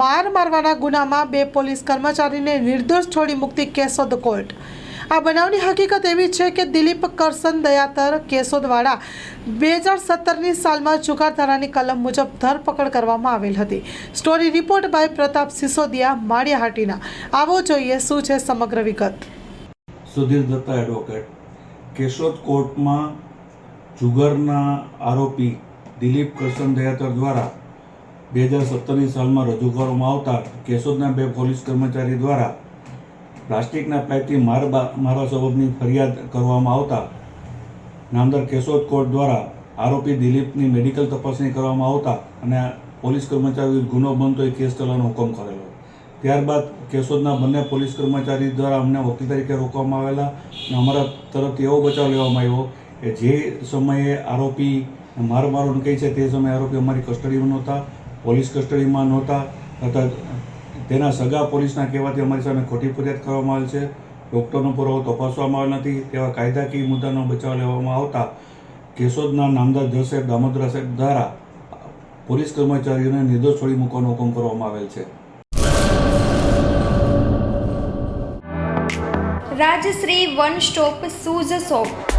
માર મારવાના ગુનામાં બે પોલીસ કર્મચારીને નિર્દોષ છોડી મુક્તિ કેશોદ કોર્ટ. આ બનાવની હકીકત એવી છે કે દિલીપ કરસન દયાતર કેશોદવાળા બે હજાર સત્તરની સાલમાં જુગારધારાની કલમ મુજબ ધરપકડ કરવામાં આવેલ હતી. Story report by Pratap Sisodia, Maliyahatina. આવો જોઈએ શું છે સમગ્ર વિગત. સુધીર દત્તા એડવોકેટ કેશોદ કોર્ટમાં જુગારના આરોપી દિલીપ કરશન દયાતર દ્વારા બે હજાર સત્તરની સાલમાં રજૂ કરવામાં આવતા કેશોદના બે પોલીસ કર્મચારી દ્વારા પ્લાસ્ટિકના પાઇપથી માર મારવા સબબની ફરિયાદ કરવામાં આવતા નામદાર કેશોદ કોર્ટ દ્વારા આરોપી દિલીપની મેડિકલ તપાસણી કરવામાં આવતા અને પોલીસ કર્મચારી ગુનો બનતો એ કેસ ચલાવવાનો હુકમ કરેલો. ત્યારબાદ કેશોદના બંને પોલીસ કર્મચારી દ્વારા અમને વકીલ તરીકે રોકવામાં આવેલા અને અમારા તરફથી એવો બચાવ લેવામાં આવ્યો કે જે સમયે આરોપી માર મારો કહે છે તે સમયે આરોપી અમારી કસ્ટડીમાં નહોતા. પોલીસ કસ્ટડીમાં નહોતા. તથા તેના સગા પોલીસના કહેવાથી અમારી સામે ખોટી ફરિયાદ કરવામાં આવેલ છે. ડૉક્ટરનો પુરાવો તપાસવામાં આવ્યો નથી. તેવા કાયદાકીય મુદ્દાનો બચાવ લેવામાં આવતા કેશોદના નામદાર જજ સાહેબ દામોદરા સાહેબ દ્વારા પોલીસ કર્મચારીઓને નિર્દોષ છોડી મૂકવાનો હુકમ કરવામાં આવેલ છે. Rajshri one stop shoes shop